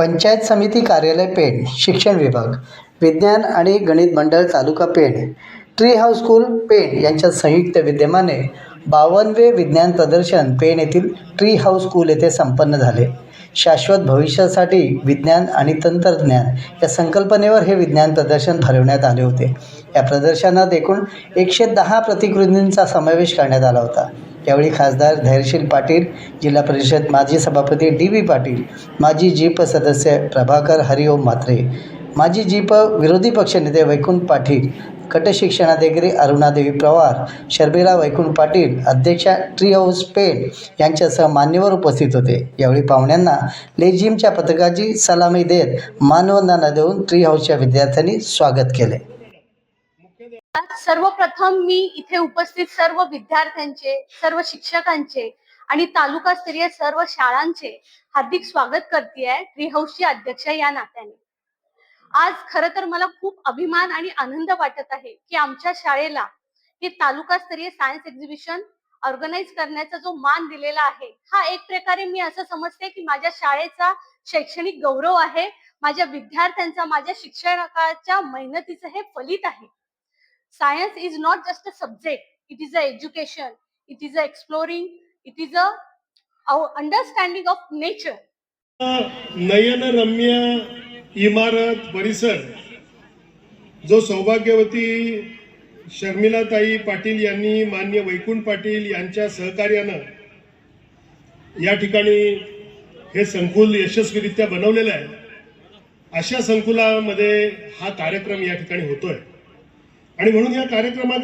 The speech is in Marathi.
पंचायत समिती कार्यालय पेण शिक्षण विभाग विज्ञान आणि गणित मंडळ तालुका Pen tree house school Pen यांच्या संयुक्त विद्यमाने बावनवे विज्ञान प्रदर्शन पेण येथील ट्री हाऊस स्कूल येथे संपन्न झाले. शाश्वत भविष्यासाठी विज्ञान आणि तंत्रज्ञान या संकल्पनेवर हे विज्ञान प्रदर्शन भरवण्यात आले होते. या प्रदर्शनात एकूण एकशे दहा प्रतिकृतींचा समावेश करण्यात आला होता. यावेळी खासदार धैर्यशील पाटील जिल्हा परिषद माजी सभापती डी व्ही पाटील माजी जीप सदस्य प्रभाकर हरिओम म्हात्रे माजी जीप विरोधी पक्षनेते वैकुंठ पाटील गटशिक्षणाधिकारी अरुणादेवी पवार शर्मिला वैकुंठ पाटील अध्यक्षा ट्री हाऊस पेण यांच्यासह मान्यवर उपस्थित होते. यावेळी पाहुण्यांना लेझिमच्या पथकाची सलामी देत मानवंदना देऊन ट्री हाऊसच्या विद्यार्थ्यांनी स्वागत केले. सर्वप्रथम मी इथे उपस्थित सर्व विद्यार्थ्यांचे सर्व शिक्षकांचे आणि तालुकास्तरीय सर्व शाळांचे हार्दिक स्वागत करते ट्री हाऊसची अध्यक्ष या नात्याने. आज खर तर मला खूप अभिमान आणि आनंद वाटत आहे की आमच्या शाळेला हे तालुकास्तरीय सायन्स एक्झिबिशन ऑर्गनाईज करण्याचा जो मान दिलेला आहे हा एक प्रकारे मी असं समजते की माझ्या शाळेचा शैक्षणिक गौरव आहे माझ्या विद्यार्थ्यांचा माझ्या शिक्षकाच्या मेहनतीचं हे फलित आहे. Science is not just a subject it is a education it is a exploring it is a our understanding of nature. नयनरम्य इमारत परिसर जो सौभाग्यवती शर्मिलाताई पाटील यांनी मान्य वैकुंठ पाटील यांच्या सहकार्यानं या ठिकाणी हे संकुल यशस्वीरित्या बनवलेलं आहे. अशा संकुलामध्ये हा कार्यक्रम या ठिकाणी होतोय. आणि म्हणून या कार्यक्रमात